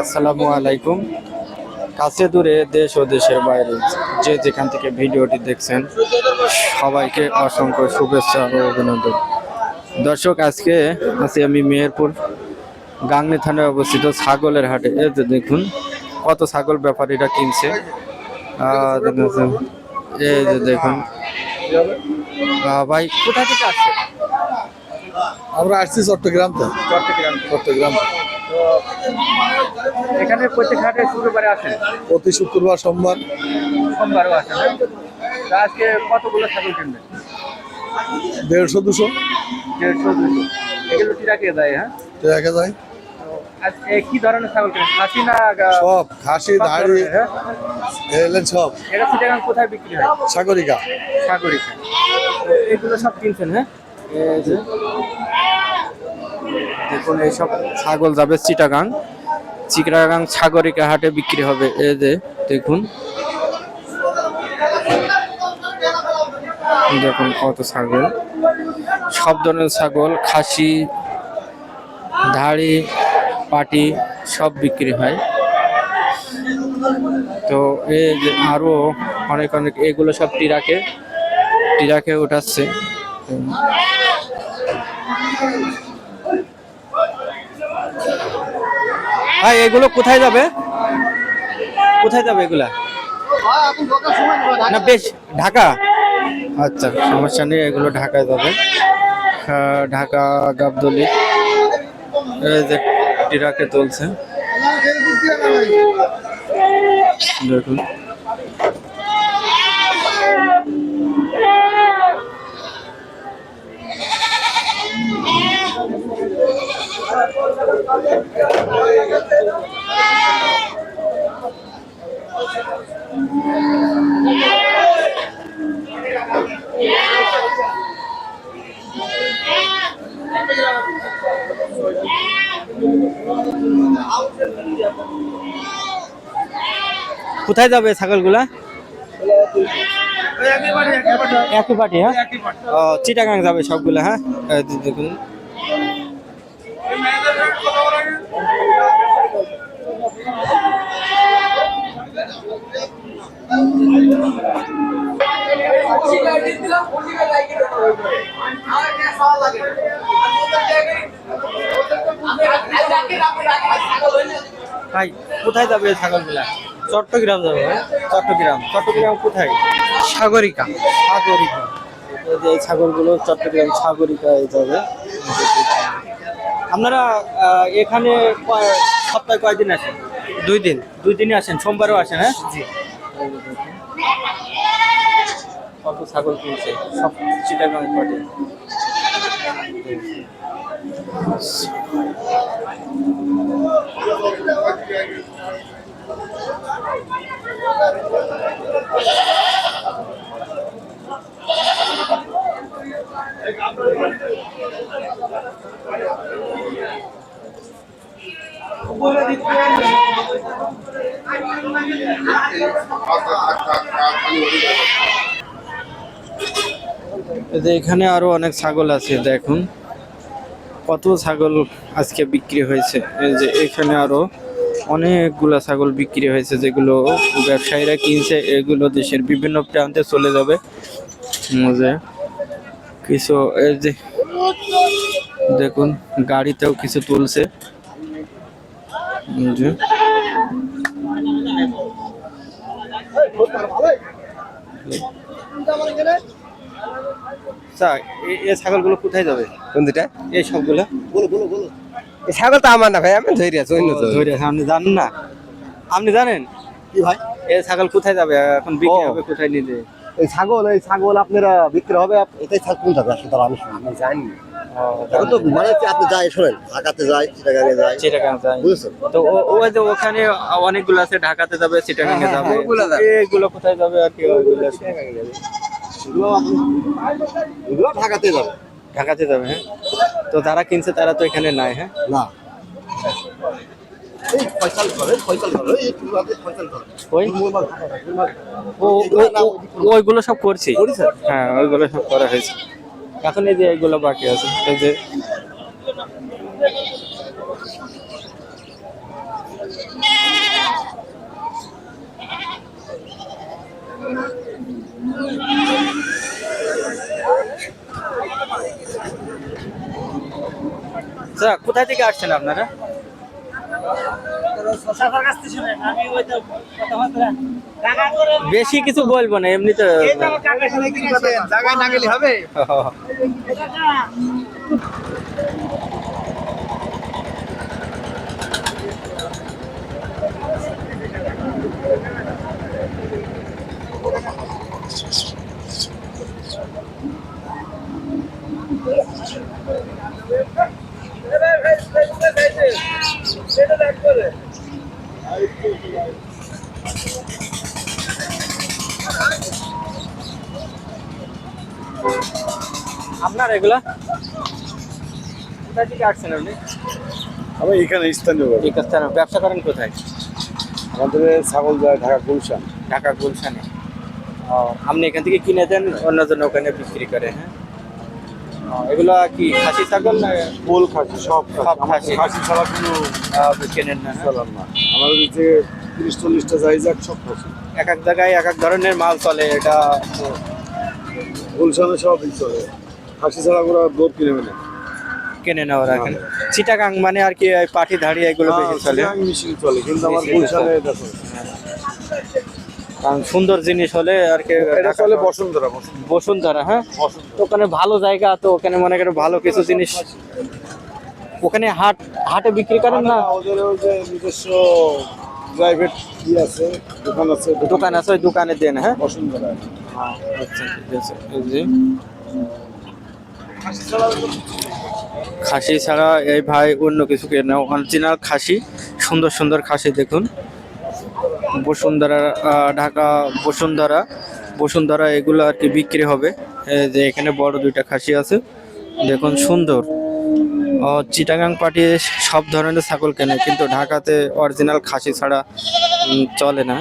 আসসালামু আলাইকুম। কাছে দূরে দেশ ও দেশের বাইরে যে যেখান থেকে ভিডিওটি দেখছেন, সবাইকে অসংখ্য শুভেচ্ছা ও অভিনন্দন। দর্শক, আজকে আছি আমি মেহেরপুর, গাংনি থানায় অবস্থিত ছাগলের হাটে। যে দেখুন, কত ছাগল ব্যাপারীরা কিনছে। এই যে দেখুন। ভাই, কোথা থেকে আসছে আমরা আসছি চট্টগ্রাম। তো চট্টগ্রাম। চট্টগ্রাম এখানে প্রত্যেক হাটে শুক্রবারে আসেন? প্রতি শুক্রবার সোমবার। সোমবারও আসেন হ্যাঁ? তা আজকে কতগুলো ছাগল কিনবেন? দেড়শো দুশো। দেড়শো দুশো। এগুলো টিরাকে দেয় হ্যাঁ? যায় আজকে কি ধরনের ছাগল কিনেন খাসি না গা- সব খাসি দাড়ি হ্যাঁ? এলেন সব। এটা চিটাগাং কোথায় বিক্রি হয়? সাগরিকা। সাগরিকা। এগুলো সব কিনছেন হ্যাঁ? যে। দেখুন, এইসব ছাগল যাবে চিটাগাং। চিটাগাং সাগরিকা হাটে বিক্রি হবে। এই যে, দেখুন। দেখুন কত ছাগল। সব ধরনের ছাগল, খাসি, ধাড়ি, পাটি, সব বিক্রি হয়। তো এই যে আরও অনেক অনেক, এগুলো সব টিরাকে টিরাকে উঠাচ্ছে। ভাই এগুলো কোথায় যাবে? কোথায় যাবে এগুলা? না বেশ ঢাকা? আচ্ছা সমস্যা নেই এগুলো ঢাকায় যাবে। আহ, ঢাকা গাবদলি যে টিরাকে তুলছে দেখুন। কোথায় যাবে ছাগলগুলা? একই পার্টি হ্যাঁ? চিটাগাং যাবে সবগুলা হ্যাঁ? দেখুন। ভাই কোথায় যাবে ছাগলগুলা? চট্টগ্রাম যাবে হ্যাঁ? চট্টগ্রাম। চট্টগ্রাম কোথায়? সাগরিকা। সাগরিকা। এই ছাগলগুলো চট্টগ্রাম সাগরিকায় যাবে। আপনারা এখানে সপ্তাহে কয়দিন আসেন? দুই দিন। দুই দিনই আসেন সোমবারও আসেন হ্যাঁ? জি। কত ছাগল কিনছে? সব চিটাগাং পাটে এখানে আরও অনেক ছাগল আছে দেখুন। কত ছাগল আজকে বিক্রি হয়েছে? এই যে এখানে আরও অনেকগুলা ছাগল বিক্রি হয়েছে যেগুলো ব্যবসায়ীরা কিনছে, এগুলো দেশের বিভিন্ন প্রান্তে চলে যাবে। যে কিছু, এই যে দেখুন, গাড়িতেও কিছু তুলছে। যে। আচ্ছা এ- এ ছাগলগুলো কোথায় যাবে? কোন দুটা এই সবগুলা। এই ছাগল তো আমার না ভাই আমি ধরে আছি অন্য তো আপনি জানেন না। আপনি জানেন? কি ভাই? এই ছাগল কোথায় যাবে? এখন বিক্রি হবে কোথায় নিতে? এই ছাগল এই ছাগল আপনারা বিক্রি হবে এটাই ছাগল কোনটা আসলে আমি শুনি- জানি তো মানে আপনি যাই শোনেন ঢাকাতে যাই চিটাগাঙে যাই। চিটাগাং যায় বুঝেছেন? তো ও- ওই যে ওখানে অনেকগুলো আছে ঢাকাতে যাবে চিটাগাং যাবে। এগুলো কোথায় যাবে আর কি ওইগুলো আপনি- এগুলো ঢাকাতে যাবে। ঢাকাতে যাবে হ্যাঁ? তো যারা কিনছে তারা তো এখানে নাই হ্যাঁ? না। ওইগুলো সব করছি? হ্যাঁ ওইগুলো সব করা হয়েছে। এখন এই যে এইগুলো বাকি আছে এই যে স্যার কোথা থেকে আসছেন আপনারা? বেশি কিছু বলব না এমনিতে জায়গায় না গেলে হবে? আপনার এগুলা? কোথা থেকে আসছেন আপনি? আমি এখানে স্থানীয় এই স্থানে ব্যবসা করেন কোথায়? আমাদের ছাগল যায় ঢাকা গুলশান। ঢাকা গুলশানে। ও, আপনি এখান থেকে কিনে দেন অন্যজন ওখানে বিক্রি করে হ্যাঁ? ও, এগুলা কি খাসি ছাগল না ফুল খাসি সব সব খাসি? খাসি। ছাড়া কোনো কেনেন না? চলার না। আমাদের যে তিরিশ চল্লিশটা যাই যাক সব খাসি। এক এক জায়গায় এক এক ধরনের মাল চলে এটা গুলশানে সবই চলে। খাসি ছাড়া ওরা দৌড় কিনে না। কেনে না ওরা এখানে চিটাগাং মানে আর কি পাটি ধাড়ি এগুলো বেশি চলে? চলে কিন্তু আমার গুলশানে এটা চলে। কারণ সুন্দর জিনিস হলে আর কি এটা চলে বসুন্ধরা বসুন্ধরা। হ্যাঁ? ওখানে ভালো জায়গা তো ওখানে মনে করেন ভালো কিছু জিনিস। ওখানে হাট হাটে বিক্রি করেন না? ওদের ওই যে নিজস্ব প্রাইভেট ই আছে দোকান আছে। দোকান আছে ওই দোকানে দেন হ্যাঁ? বসুন্ধরা। আচ্ছা ঠিক আছে এই খাসি ছাড়া এই ভাই অন্য কিছু কেনে অরিজিনাল খাসি সুন্দর সুন্দর খাসি দেখুন। বসুন্ধরা ঢাকা, বসুন্ধরা। বসুন্ধরা এগুলো আর কি বিক্রি হবে। যে এখানে বড় দুইটা খাসি আছে। দেখুন সুন্দর। চিটাগাং পাটি সব ধরনের ছাগল কেনে, কিন্তু ঢাকাতে অরিজিনাল খাসি ছাড়া চলে না।